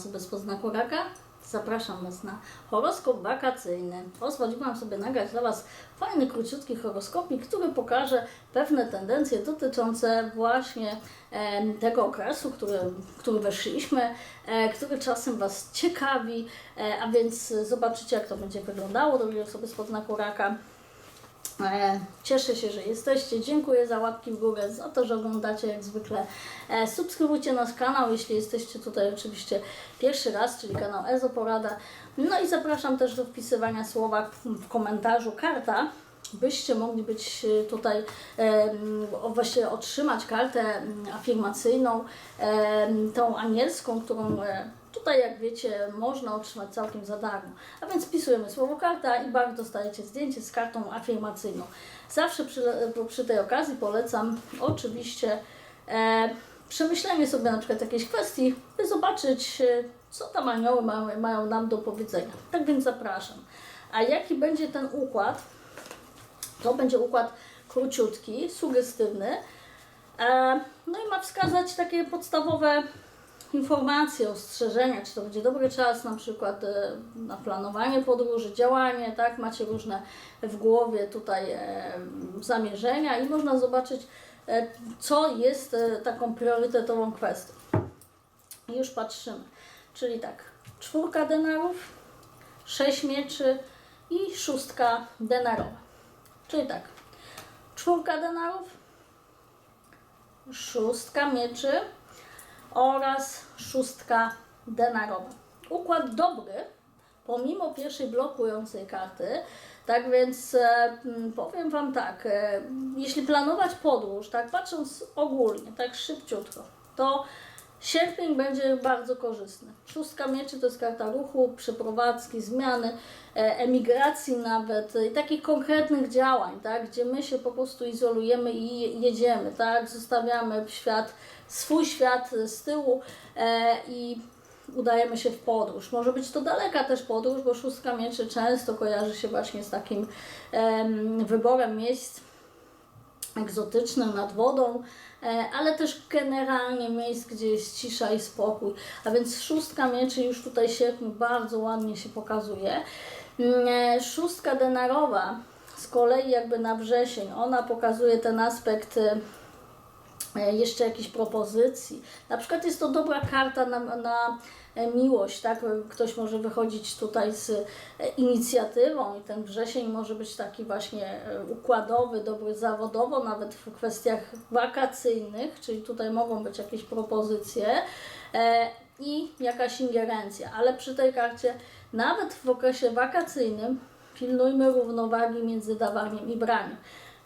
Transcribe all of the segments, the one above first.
Cześć kochane osoby z poznaku raka. Zapraszam Was na horoskop wakacyjny. Pozwoliłam sobie nagrać dla Was fajny, króciutki horoskopik, który pokaże pewne tendencje dotyczące właśnie em, tego okresu, który, który weszliśmy, e, który czasem Was ciekawi, e, a więc zobaczycie jak to będzie wyglądało, drogie osoby z poznaku raka. E, Cieszę się, że jesteście. Dziękuję za łapki w górę, za to, że oglądacie jak zwykle. E, Subskrybujcie nasz kanał, jeśli jesteście tutaj oczywiście pierwszy raz, czyli kanał Ezoporada. No i zapraszam też do wpisywania słowa w komentarzu karta, byście mogli być e, tutaj, właśnie otrzymać kartę mm, afirmacyjną, tą anielską, którą Tutaj, jak wiecie, można otrzymać całkiem za darmo. A więc wpisujemy słowo karta i bardzo dostajecie zdjęcie z kartą afirmacyjną. Zawsze przy, przy tej okazji polecam oczywiście e, przemyślenie sobie na przykład jakiejś kwestii, by zobaczyć, e, co tam anioły mają, mają nam do powiedzenia. Tak więc zapraszam. A jaki będzie ten układ? To będzie układ króciutki, sugestywny. E, no i ma wskazać takie podstawowe informacje, ostrzeżenia, czy to będzie dobry czas na przykład e, na planowanie podróży, działanie, tak, macie różne w głowie tutaj e, zamierzenia i można zobaczyć, e, co jest taką priorytetową kwestią. Już patrzymy, czyli tak, czwórka denarów, sześć mieczy i szóstka denarowa. Czyli tak, czwórka denarów, szóstka mieczy, oraz szóstka denarowa. Układ dobry, pomimo pierwszej blokującej karty. Tak więc e, powiem Wam tak, e, jeśli planować podróż, tak patrząc ogólnie, tak szybciutko, to sierpień będzie bardzo korzystny. Szóstka mieczy to jest karta ruchu, przeprowadzki, zmiany, e, emigracji nawet i takich konkretnych działań, tak, gdzie my się po prostu izolujemy i je- jedziemy, tak, zostawiamy świat, swój świat z tyłu e, i udajemy się w podróż. Może być to daleka też podróż, bo szóstka mieczy często kojarzy się właśnie z takim em, wyborem miejsc egzotycznym nad wodą, e, ale też generalnie miejsc, gdzie jest cisza i spokój. A więc szóstka mieczy już tutaj się bardzo ładnie się pokazuje. Mm, e, Szóstka denarowa z kolei jakby na wrzesień, ona pokazuje ten aspekt jeszcze jakichś propozycji. Na przykład jest to dobra karta na, na e, miłość, tak? Ktoś może wychodzić tutaj z e, inicjatywą i ten wrzesień może być taki właśnie e, układowy, dobry zawodowo, nawet w kwestiach wakacyjnych, czyli tutaj mogą być jakieś propozycje e, i jakaś ingerencja, ale przy tej karcie nawet w okresie wakacyjnym pilnujmy równowagi między dawaniem i braniem.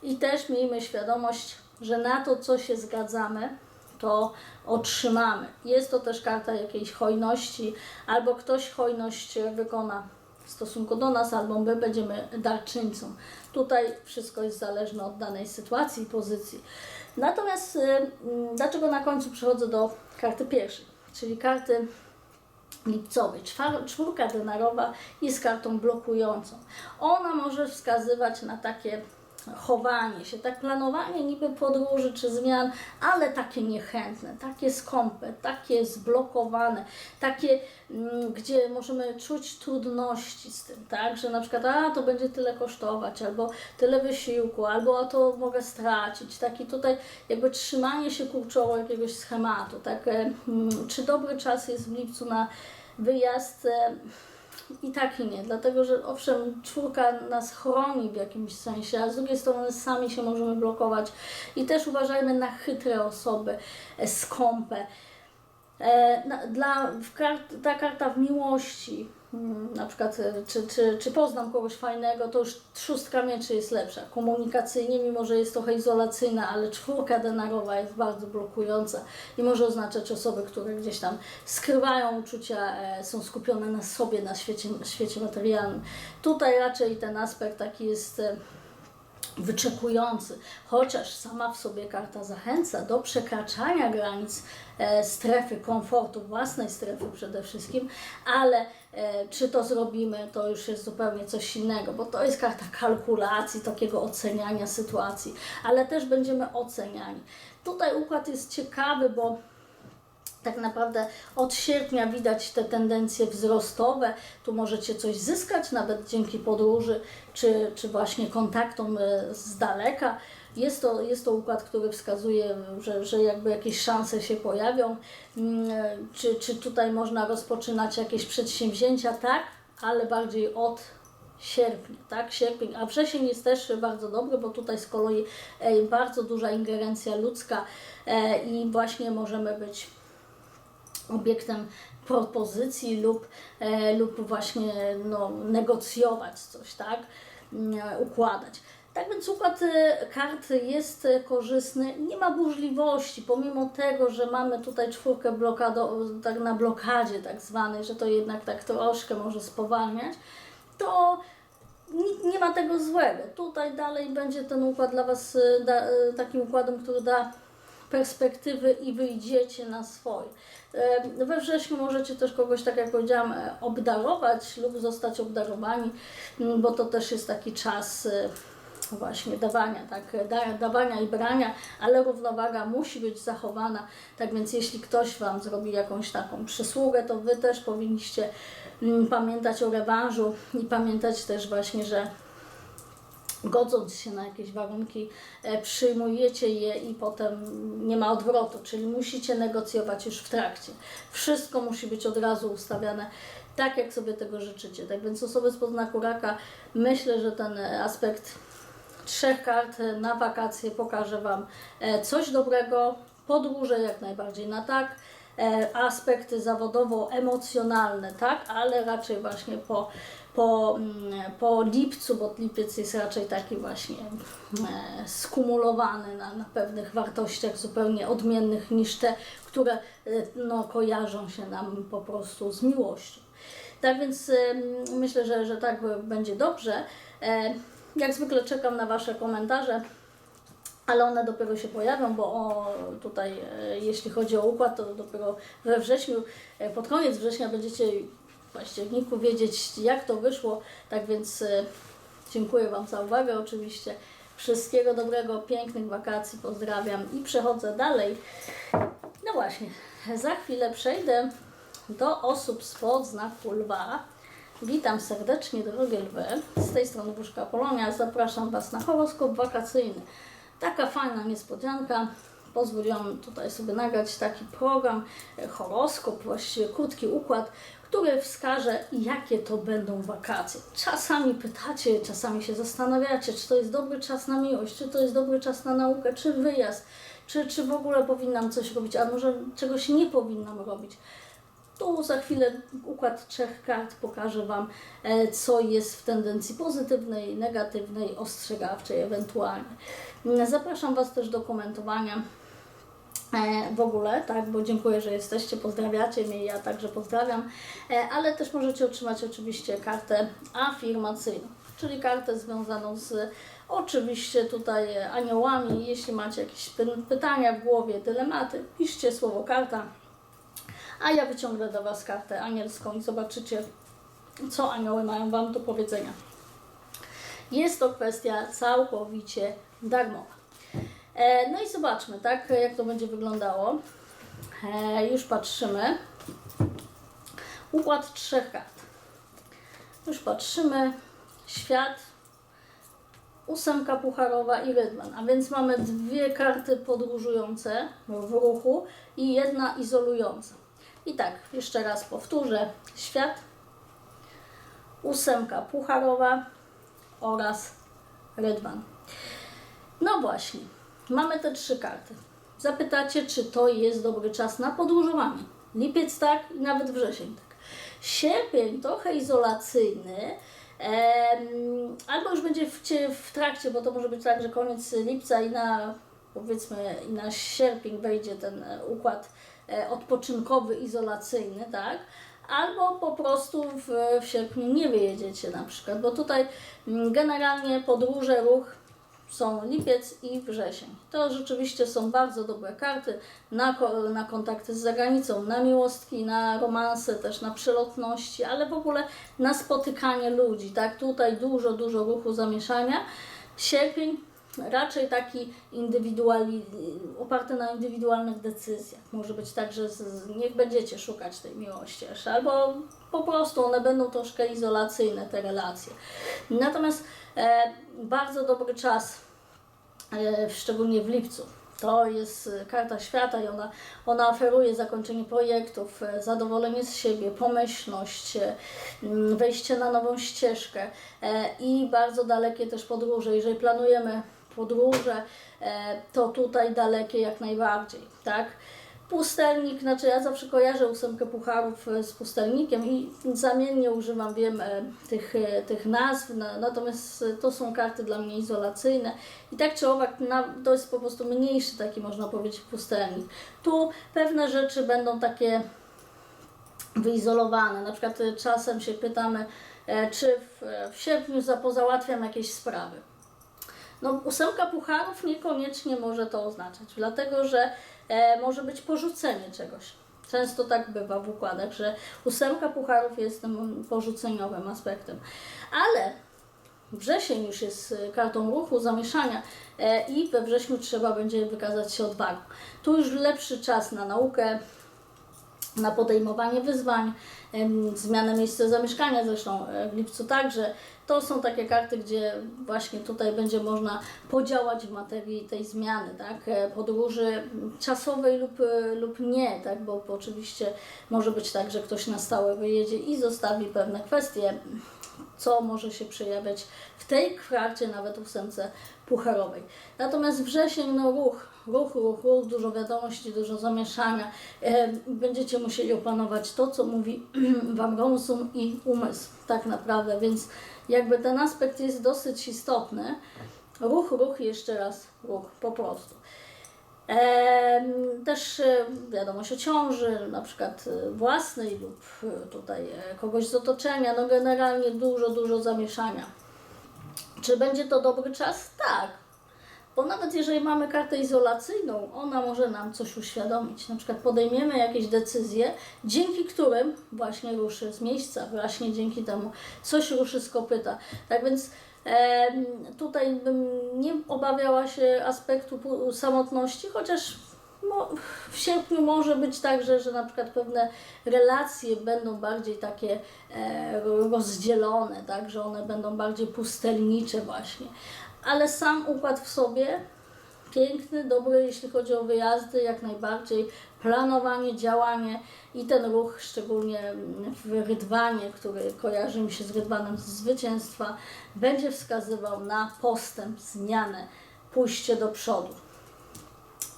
I też miejmy świadomość, że na to, co się zgadzamy, to otrzymamy. Jest to też karta jakiejś hojności, albo ktoś hojność wykona w stosunku do nas, albo my będziemy darczyńcą. Tutaj wszystko jest zależne od danej sytuacji i pozycji. Natomiast y, mm, dlaczego na końcu przechodzę do karty pierwszej, czyli karty lipcowej. Czwórka denarowa jest kartą blokującą. Ona może wskazywać na takie chowanie się, tak planowanie niby podróży czy zmian, ale takie niechętne, takie skąpe, takie zblokowane, takie, mm, gdzie możemy czuć trudności z tym, tak, że na przykład, a to będzie tyle kosztować, albo tyle wysiłku, albo a to mogę stracić, taki tutaj jakby trzymanie się kurczowo jakiegoś schematu, tak, e, mm, czy dobry czas jest w lipcu na wyjazd, e, i tak i nie, dlatego że owszem, czwórka nas chroni w jakimś sensie, a z drugiej strony sami się możemy blokować i też uważajmy na chytre osoby, e, skąpe. E, na, dla, kart, ta karta w miłości, na przykład, e, czy, czy, czy poznam kogoś fajnego, to już szóstka mieczy jest lepsza. Komunikacyjnie, mimo że jest trochę izolacyjna, ale czwórka denarowa jest bardzo blokująca i może oznaczać osoby, które gdzieś tam skrywają uczucia, e, są skupione na sobie, na świecie, świecie materialnym. Tutaj raczej ten aspekt taki jest. Wyczekujący, chociaż sama w sobie karta zachęca do przekraczania granic e, strefy komfortu, własnej strefy przede wszystkim, ale e, czy to zrobimy, to już jest zupełnie coś innego, bo to jest karta kalkulacji, takiego oceniania sytuacji, ale też będziemy oceniani. Tutaj układ jest ciekawy, bo tak naprawdę od sierpnia widać te tendencje wzrostowe. Tu możecie coś zyskać, nawet dzięki podróży, czy, czy właśnie kontaktom e, z daleka. Jest to, jest to układ, który wskazuje, że, że jakby jakieś szanse się pojawią. Mm, e, Czy, czy tutaj można rozpoczynać jakieś przedsięwzięcia? Tak, ale bardziej od sierpnia, tak? Sierpień, a wrzesień jest też bardzo dobry, bo tutaj z kolei e, bardzo duża ingerencja ludzka i właśnie możemy być obiektem propozycji lub, e, lub właśnie no, negocjować coś, tak? Mm, e, układać. Tak więc układ e, kart jest korzystny, nie ma burzliwości, pomimo tego, że mamy tutaj czwórkę blokado, tak na blokadzie tak zwanej, że to jednak tak troszkę może spowalniać, to nie, ma tego złego. Tutaj dalej będzie ten układ dla Was takim układem, który da perspektywy i wyjdziecie na swoje. E, We wrześniu możecie też kogoś, tak jak powiedziałam, e, obdarować lub zostać obdarowani, m, bo to też jest taki czas e, właśnie dawania, tak, da, dawania i brania, ale równowaga musi być zachowana. Tak więc jeśli ktoś Wam zrobi jakąś taką przysługę, to Wy też powinniście mm, pamiętać o rewanżu i pamiętać też właśnie, że godząc się na jakieś warunki, e, przyjmujecie je i potem nie ma odwrotu, czyli musicie negocjować już w trakcie. Wszystko musi być od razu ustawiane tak, jak sobie tego życzycie. Tak więc osoby z podznaku raka, myślę, że ten aspekt trzech kart na wakacje pokaże Wam e, coś dobrego, podróże jak najbardziej na tak, e, aspekty zawodowo-emocjonalne, tak, ale raczej właśnie po, po, mm, po lipcu, bo lipiec jest raczej taki właśnie e, skumulowany na, na pewnych wartościach zupełnie odmiennych niż te, które e, no, kojarzą się nam po prostu z miłością. Tak więc em, myślę, że, że tak będzie dobrze. E, Jak zwykle czekam na Wasze komentarze ale one dopiero się pojawią, bo o, tutaj e, jeśli chodzi o układ, to dopiero we wrześniu, e, pod koniec września będziecie październiku wiedzieć jak to wyszło, tak więc e, dziękuję Wam za uwagę oczywiście. Wszystkiego dobrego, pięknych wakacji, pozdrawiam i przechodzę dalej. No właśnie, za chwilę przejdę do osób spod znaku lwa. Witam serdecznie, drogie lwy. Z tej strony Buszka Polonia. Zapraszam Was na horoskop wakacyjny. Taka fajna niespodzianka. Pozwoliłam tutaj sobie nagrać taki program, e, horoskop, właściwie krótki układ, który wskaże, jakie to będą wakacje. Czasami pytacie, czasami się zastanawiacie, czy to jest dobry czas na miłość, czy to jest dobry czas na naukę, czy wyjazd, czy, czy w ogóle powinnam coś robić, a może czegoś nie powinnam robić. Tu za chwilę układ trzech kart pokaże Wam, e, co jest w tendencji pozytywnej, negatywnej, ostrzegawczej ewentualnie. Zapraszam Was też do komentowania w ogóle, tak, bo dziękuję, że jesteście, pozdrawiacie mnie, ja także pozdrawiam, e, ale też możecie otrzymać oczywiście kartę afirmacyjną, czyli kartę związaną z oczywiście tutaj aniołami. Jeśli macie jakieś py- pytania w głowie, dylematy, piszcie słowo karta, a ja wyciągnę do Was kartę anielską i zobaczycie, co anioły mają Wam do powiedzenia. Jest to kwestia całkowicie darmowa. E, no i zobaczmy, tak, jak to będzie wyglądało. E, już patrzymy. Układ trzech kart. Już patrzymy. Świat, ósemka pucharowa i rydwan. A więc mamy dwie karty podróżujące w ruchu i jedna izolująca. I tak, jeszcze raz powtórzę. Świat, ósemka pucharowa oraz rydwan. No właśnie, mamy te trzy karty. Zapytacie, czy to jest dobry czas na podróżowanie. Lipiec tak i nawet wrzesień tak. Sierpień trochę izolacyjny, em, albo już będzie w, w trakcie, bo to może być tak, że koniec lipca i na powiedzmy i na sierpień wejdzie ten e, układ e, odpoczynkowy, izolacyjny, tak? Albo po prostu w, w sierpniu nie wyjedziecie na przykład, bo tutaj mm, generalnie podróże, ruch są lipiec i wrzesień. To rzeczywiście są bardzo dobre karty na, na kontakty z zagranicą, na miłostki, na romanse, też na przelotności, ale w ogóle na spotykanie ludzi. Tak, tutaj dużo, dużo ruchu, zamieszania. Sierpień raczej taki indywiduali, oparty na indywidualnych decyzjach. Może być tak, że z, niech będziecie szukać tej miłości, albo po prostu one będą troszkę izolacyjne, te relacje. Natomiast e, bardzo dobry czas, szczególnie w lipcu. To jest e, karta świata i ona, ona oferuje zakończenie projektów, e, zadowolenie z siebie, pomyślność, e, wejście na nową ścieżkę e, i bardzo dalekie też podróże. Jeżeli planujemy podróże, e, to tutaj dalekie jak najbardziej, tak? Pustelnik, znaczy ja zawsze kojarzę ósemkę pucharów e, z pustelnikiem i zamiennie używam, wiem, e, tych, e, tych nazw, na- natomiast to są karty dla mnie izolacyjne i tak czy owak to jest po prostu mniejszy taki, można powiedzieć, pustelnik. Tu pewne rzeczy będą takie wyizolowane, na przykład czasem się pytamy, czy w, w sierpniu za- pozałatwiam jakieś sprawy. No, ósemka pucharów niekoniecznie może to oznaczać, dlatego że e, może być porzucenie czegoś. Często tak bywa w układach, że ósemka pucharów jest tym porzuceniowym aspektem. Ale wrzesień już jest e, kartą ruchu, zamieszania e, i we wrześniu trzeba będzie wykazać się odwagą. Tu już lepszy czas na naukę, na podejmowanie wyzwań, zmianę miejsca zamieszkania zresztą e, w lipcu także. To są takie karty, gdzie właśnie tutaj będzie można podziałać w materii tej zmiany, tak? E, Podróży czasowej lub, e, lub nie, tak? Bo, oczywiście może być tak, że ktoś na stałe wyjedzie i zostawi pewne kwestie, co może się przejawiać w tej kwarcie, nawet ósemce pucharowej. Natomiast wrzesień, no ruch, ruch, ruch, ruch, dużo wiadomości, dużo zamieszania. E, będziecie musieli opanować to, co mówi Wam rozum i umysł, tak naprawdę, więc jakby ten aspekt jest dosyć istotny. Ruch, ruch, jeszcze raz ruch, po prostu. Też e, wiadomość o ciąży, na przykład e, własnej lub e, tutaj kogoś z otoczenia, no generalnie dużo, dużo zamieszania. Czy będzie to dobry czas? Tak. Bo nawet jeżeli mamy kartę izolacyjną, ona może nam coś uświadomić. Na przykład podejmiemy jakieś decyzje, dzięki którym właśnie ruszy z miejsca, właśnie dzięki temu coś ruszy z kopyta. Tak więc em, tutaj bym nie obawiała się aspektu samotności, chociaż mo- w sierpniu może być tak, że, że na przykład pewne relacje będą bardziej takie e, rozdzielone, tak, że one będą bardziej pustelnicze właśnie. Ale sam układ w sobie piękny, dobry, jeśli chodzi o wyjazdy, jak najbardziej, planowanie, działanie i ten ruch, szczególnie w rydwanie, który kojarzy mi się z rydwanem zwycięstwa, będzie wskazywał na postęp, zmianę, pójście do przodu.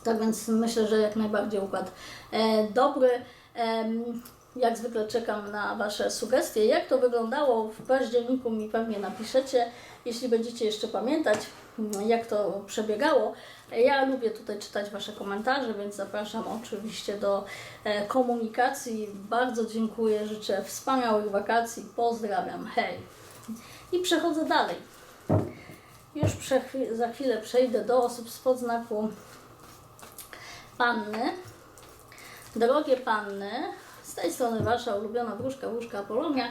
Tak więc myślę, że jak najbardziej układ e, dobry. Jak zwykle czekam na Wasze sugestie. Jak to wyglądało w październiku mi pewnie napiszecie, jeśli będziecie jeszcze pamiętać, mm, jak to przebiegało. Ja lubię tutaj czytać Wasze komentarze, więc zapraszam oczywiście do e, komunikacji. Bardzo dziękuję, życzę wspaniałych wakacji, pozdrawiam, hej. I przechodzę dalej. Już za chwilę przejdę do osób z podznaku Panny. Drogie Panny, z tej strony Wasza ulubiona wróżka, wróżka Apolonia.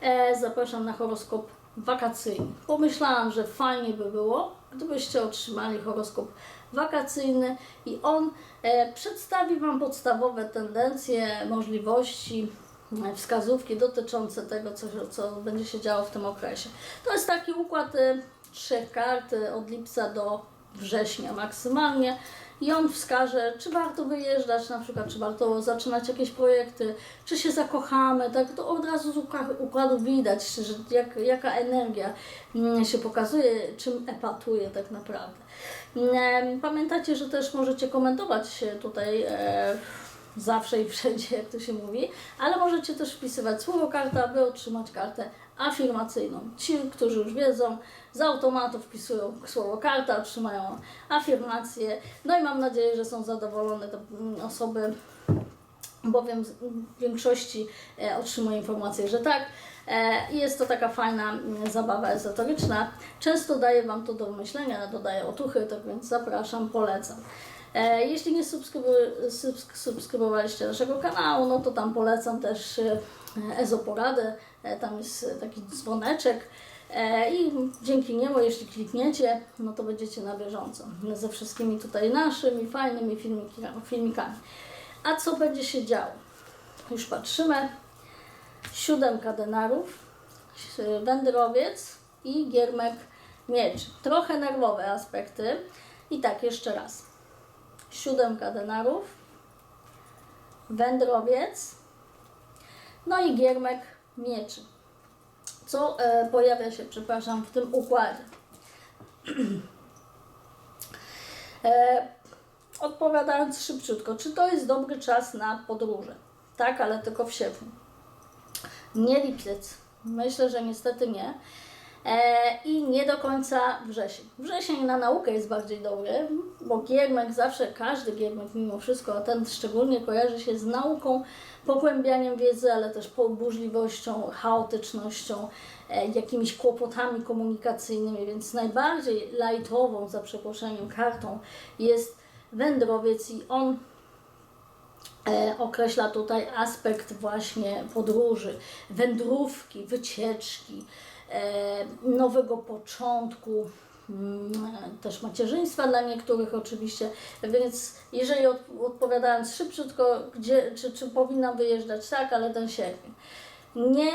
E, zapraszam na horoskop wakacyjny. Pomyślałam, że fajnie by było, gdybyście otrzymali horoskop wakacyjny i on e, przedstawi Wam podstawowe tendencje, możliwości, e, wskazówki dotyczące tego, co, co będzie się działo w tym okresie. To jest taki układ e, trzech kart e, od lipca do września maksymalnie i on wskaże, czy warto wyjeżdżać, na przykład, czy warto zaczynać jakieś projekty, czy się zakochamy, tak, to od razu z ukła- układu widać, że jak, jaka energia mm, się pokazuje, czym epatuje tak naprawdę. Mm, Pamiętacie, że też możecie komentować tutaj e, zawsze i wszędzie, jak to się mówi, ale możecie też wpisywać słowo karta, aby otrzymać kartę afirmacyjną. Ci, którzy już wiedzą, z automatu wpisują słowo karta, otrzymają afirmację. No i mam nadzieję, że są zadowolone te osoby, bowiem w większości e, otrzymuję informację, że tak. E, I jest to taka fajna mm, zabawa ezoteryczna. Często daję Wam to do myślenia, dodaję otuchy, tak więc zapraszam, polecam. E, Jeśli nie subskrybowaliście naszego kanału, no to tam polecam też Ezoporadę. E, Tam jest e, taki dzwoneczek. E, I dzięki niemu, jeśli klikniecie, no to będziecie na bieżąco ze wszystkimi tutaj naszymi fajnymi filmikami. A co będzie się działo? Już patrzymy. Siódemka denarów, wędrowiec i giermek miecz. Trochę nerwowe aspekty. I tak, jeszcze raz. Siódemka denarów, wędrowiec, no i giermek mieczy. Co e, pojawia się, przepraszam, w tym układzie? e, odpowiadając szybciutko, czy to jest dobry czas na podróże? Tak, ale tylko w sierpniu. Nie lipiec. Myślę, że niestety nie. E, I nie do końca wrzesień. Wrzesień na naukę jest bardziej dobry, bo giermek zawsze, każdy giermek mimo wszystko, a ten szczególnie kojarzy się z nauką, pogłębianiem wiedzy, ale też burzliwością, chaotycznością, e, jakimiś kłopotami komunikacyjnymi, więc najbardziej lajtową, za przeproszeniem, kartą jest wędrowiec i on e, określa tutaj aspekt właśnie podróży, wędrówki, wycieczki, nowego początku, mm, też macierzyństwa dla niektórych oczywiście, więc jeżeli od, odpowiadając szybciutko, gdzie, czy, czy powinnam wyjeżdżać, tak, ale ten sierpień. Nie,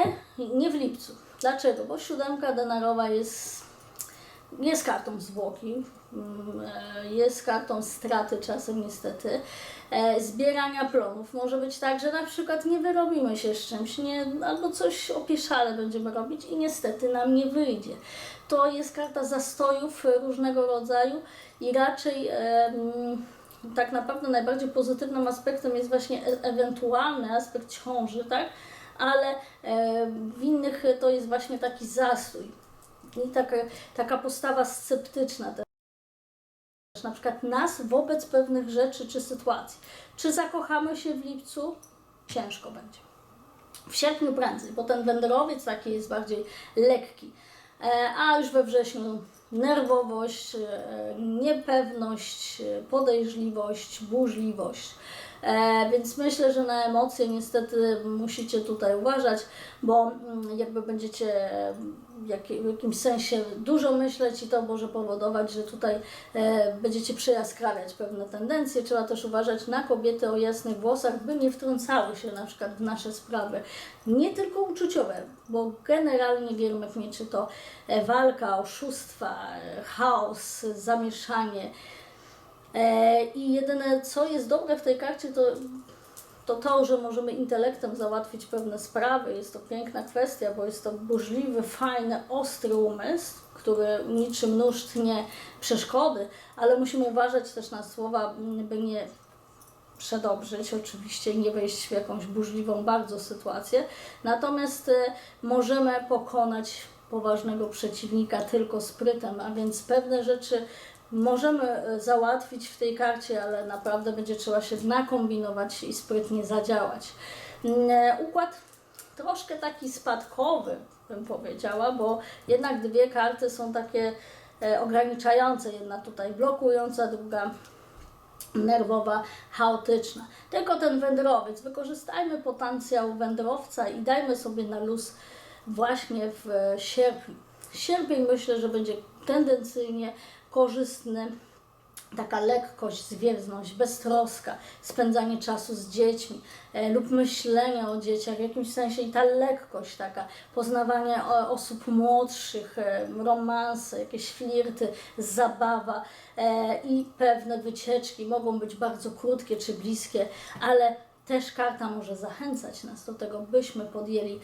nie w lipcu. Dlaczego? Bo siódemka denarowa jest jest kartą zwłoki, mm, e, jest kartą straty czasem niestety, e, zbierania plonów. Może być tak, że na przykład nie wyrobimy się z czymś, nie, albo coś opieszale będziemy robić i niestety nam nie wyjdzie. To jest karta zastojów różnego rodzaju i raczej em, tak naprawdę najbardziej pozytywnym aspektem jest właśnie e- ewentualny aspekt ciąży, tak? Ale e, w innych to jest właśnie taki zastój. I taka, taka postawa sceptyczna też. Na przykład nas wobec pewnych rzeczy czy sytuacji. Czy zakochamy się w lipcu? Ciężko będzie. W sierpniu prędzej, bo ten wędrowiec taki jest bardziej lekki. E, A już we wrześniu nerwowość, e, niepewność, e, podejrzliwość, burzliwość. E, więc myślę, że na emocje niestety musicie tutaj uważać, bo mm, jakby będziecie jak, w jakimś sensie dużo myśleć i to może powodować, że tutaj e, będziecie przejaskrawiać pewne tendencje. Trzeba też uważać na kobiety o jasnych włosach, by nie wtrącały się na przykład w nasze sprawy, nie tylko uczuciowe, bo generalnie giermek mieczy to e, walka, oszustwa, e, chaos, zamieszanie. E, I jedyne, co jest dobre w tej karcie, to, to to, że możemy intelektem załatwić pewne sprawy. Jest to piękna kwestia, bo jest to burzliwy, fajny, ostry umysł, który niczym nóż tnie przeszkody, ale musimy uważać też na słowa, by nie przedobrzyć, oczywiście nie wejść w jakąś burzliwą bardzo sytuację. Natomiast e, możemy pokonać poważnego przeciwnika tylko sprytem, a więc pewne rzeczy możemy e, załatwić w tej karcie, ale naprawdę będzie trzeba się nakombinować i sprytnie zadziałać. Mm, e, Układ troszkę taki spadkowy, bym powiedziała, bo jednak dwie karty są takie e, ograniczające. Jedna tutaj blokująca, druga nerwowa, chaotyczna. Tylko ten wędrowiec. Wykorzystajmy potencjał wędrowca i dajmy sobie na luz właśnie w sierpniu. Sierpień myślę, że będzie tendencyjnie korzystny. Taka lekkość, zwiewność, beztroska, spędzanie czasu z dziećmi e, lub myślenie o dzieciach w jakimś sensie i ta lekkość taka, poznawanie osób młodszych, e, romanse, jakieś flirty, zabawa e, i pewne wycieczki mogą być bardzo krótkie czy bliskie, ale też karta może zachęcać nas do tego, byśmy podjęli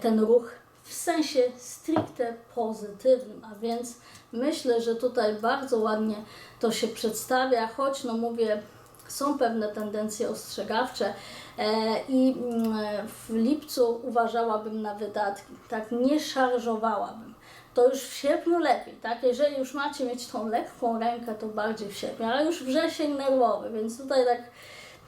ten ruch w sensie stricte pozytywnym, a więc myślę, że tutaj bardzo ładnie to się przedstawia, choć no mówię, są pewne tendencje ostrzegawcze e, i mm, w lipcu uważałabym na wydatki, tak nie szarżowałabym. To już w sierpniu lepiej, tak? Jeżeli już macie mieć tą lekką rękę, to bardziej w sierpniu, ale już wrzesień nerwowy, więc tutaj tak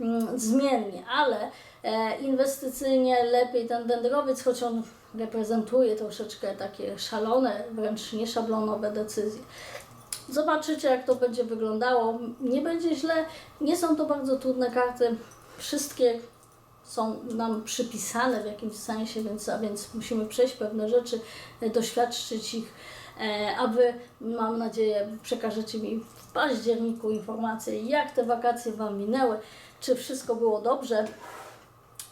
mm, zmiennie, ale e, inwestycyjnie lepiej ten wędrowiec, choć on reprezentuje troszeczkę takie szalone, wręcz nieszablonowe decyzje. Zobaczycie, jak to będzie wyglądało. Nie będzie źle, nie są to bardzo trudne karty. Wszystkie są nam przypisane w jakimś sensie, więc, a więc musimy przejść pewne rzeczy, e, doświadczyć ich, e, a Wy, mam nadzieję, przekażecie mi w październiku informacje, jak te wakacje Wam minęły, czy wszystko było dobrze,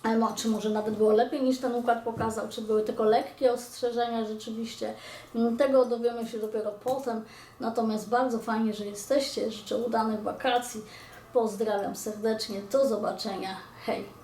mo- czy może nawet było lepiej niż ten układ pokazał, czy były tylko lekkie ostrzeżenia rzeczywiście. Mm, Tego dowiemy się dopiero potem. Natomiast bardzo fajnie, że jesteście. Życzę udanych wakacji. Pozdrawiam serdecznie. Do zobaczenia. Hej!